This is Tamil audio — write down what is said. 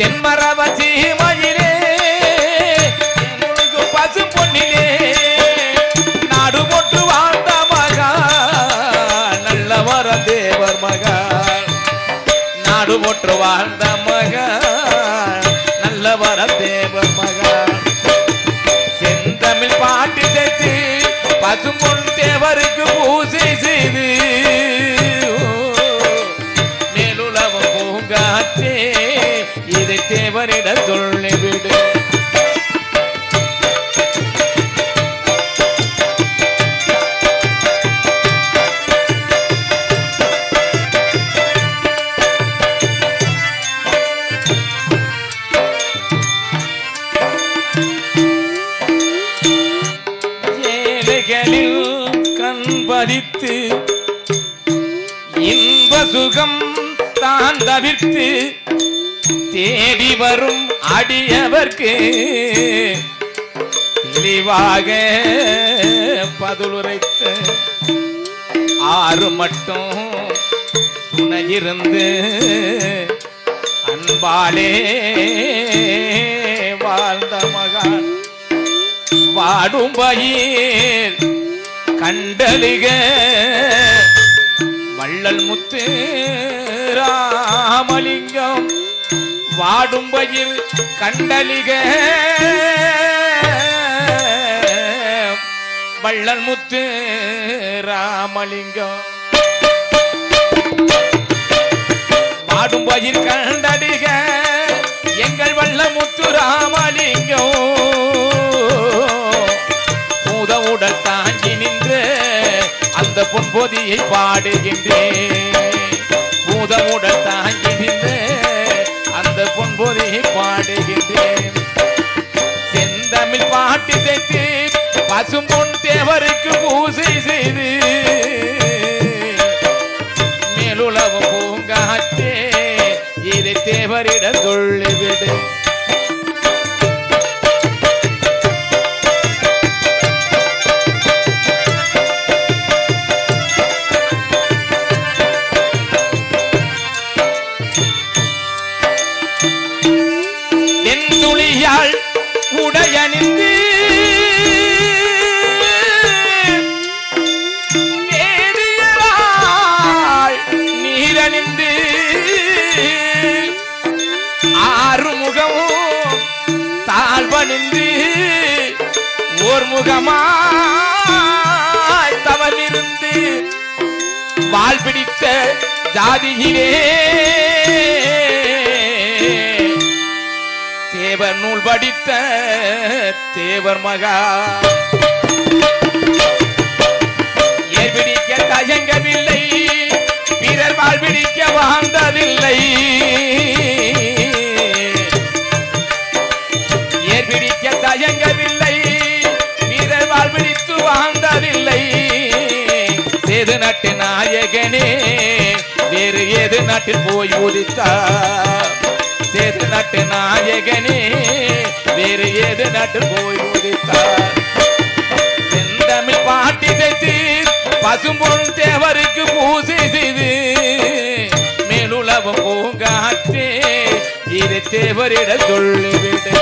தென்மரவசி மயிலே பசு பொன்னிலே. நாடு போட்டு வாழ்ந்த மகா நல்ல வர தேவர் மகா. நாடு போட்டு வாழ்ந்த மகா நல்ல வர தேவர் மகா. செந்தமிழ் பாட்டு சேர்த்து பசும்பொன் தேவருக்கு பூசை செய்து ஏழைகளில் கண்பதித்து இன்ப சுகம் தான் தவிர்த்து தேடி வரும் அடியவர்க்கு தெளிவாக பதிலுரைத்த ஆறு மட்டும் துணையிருந்து அன்பாலே வாடும் பயிர் கண்டலிக வள்ளல் முத்து ராமலிங்கம். வாடும் பயிர் கண்டலிக வள்ளல் முத்து ராமலிங்கம். அந்த பொன்பொதியை பாடுகின்றேன். பூத தாங்கி நின்று அந்த பொன்பொதியை பாடுகின்றேன். செந்தமிழ் பாட்டு சேர்த்து பசும்பொன் தேவருக்கு பூசை செய்து மேலுளவு பூங்காற்றே இதை தேவரிடம் சொல்லிவிடு. வெண்துளியால் உடையணிந்து வேதியரால் நீரணிந்து ஆறுமுகமும் தாழ்வணிந்து ஓர் முகமாய் தவமிருந்து வால் பிடித்த ஜாதியிலே தேவர் நூல் படித்த தேவர் மகா. ஏற்பிடிக்க தயங்கவில்லை? பிறர் வாழ்விடிக்க வாழ்ந்ததில்லை ஏற்பிடிக்க தயங்கவில்லை? பிறர் வாழ்விடித்து வாழ்ந்ததில்லை சேது நாட்டு நாயகனே வேறு ஏது நாட்டில் போய் உதித்தார்? சேது நட்டு நாயகனே வேறு ஏது நட்டு போய் முடித்தார்? செந்தமிழ் பாட்டி செய்து பசும்பொன் தேவருக்கு பூசை செய்து மேலுளவும் பூங்காற்றே இது தேவரிட சொல்லிவிடு.